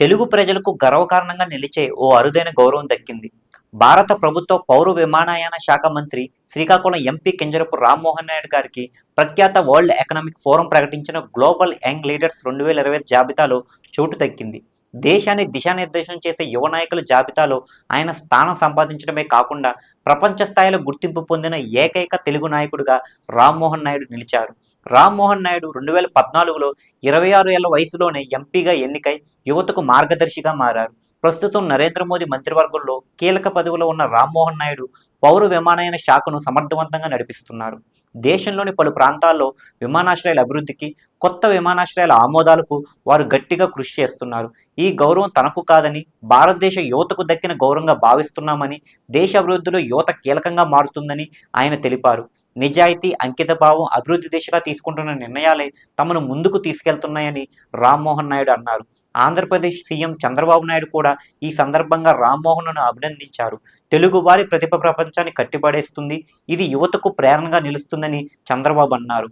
తెలుగు ప్రజలకు గర్వకారణంగా నిలిచే ఓ అరుదైన గౌరవం దక్కింది. భారత ప్రభుత్వ పౌర విమానయాన శాఖ మంత్రి శ్రీకాకుళం ఎంపీ కింజరపు రామ్మోహన్ నాయుడు గారికి ప్రఖ్యాత వరల్డ్ ఎకనామిక్ ఫోరం ప్రకటించిన గ్లోబల్ యంగ్ లీడర్స్ రెండు వేల ఇరవై జాబితాలో చోటు దక్కింది. దేశాన్ని దిశానిర్దేశం చేసే యువ నాయకుల జాబితాలో ఆయన స్థానం సంపాదించడమే కాకుండా ప్రపంచ స్థాయిలో గుర్తింపు పొందిన ఏకైక తెలుగు నాయకుడిగా రామ్మోహన్ నాయుడు నిలిచారు. రామ్మోహన్ నాయుడు రెండు వేల పద్నాలుగులో ఇరవై ఆరు ఏళ్ళ వయసులోనే ఎంపీగా ఎన్నికై యువతకు మార్గదర్శిగా మారారు. ప్రస్తుతం నరేంద్ర మోదీ మంత్రివర్గంలో కీలక పదవిలో ఉన్న రామ్మోహన్ నాయుడు పౌర విమానయాన శాఖను సమర్థవంతంగా నడిపిస్తున్నారు. దేశంలోని పలు ప్రాంతాల్లో విమానాశ్రయాల అభివృద్ధికి కొత్త విమానాశ్రయాల ఆమోదాలకు వారు గట్టిగా కృషి చేస్తున్నారు. ఈ గౌరవం తనకు కాదని భారతదేశ యువతకు దక్కిన గౌరవంగా భావిస్తున్నామని దేశ అభివృద్ధిలో యువత కీలకంగా మారుతుందని ఆయన తెలిపారు. నిజాయితీ అంకిత భావం అభివృద్ధి దిశగా తీసుకుంటున్న నిర్ణయాలే తమను ముందుకు తీసుకెళ్తున్నాయని రామ్మోహన్ నాయుడు అన్నారు. ఆంధ్రప్రదేశ్ సీఎం చంద్రబాబు నాయుడు కూడా ఈ సందర్భంగా రామ్మోహన్ను అభినందించారు. తెలుగు వారి ప్రతిభ ప్రపంచాన్ని కట్టిపడేస్తుంది. ఇది యువతకు ప్రేరణగా నిలుస్తుందని చంద్రబాబు అన్నారు.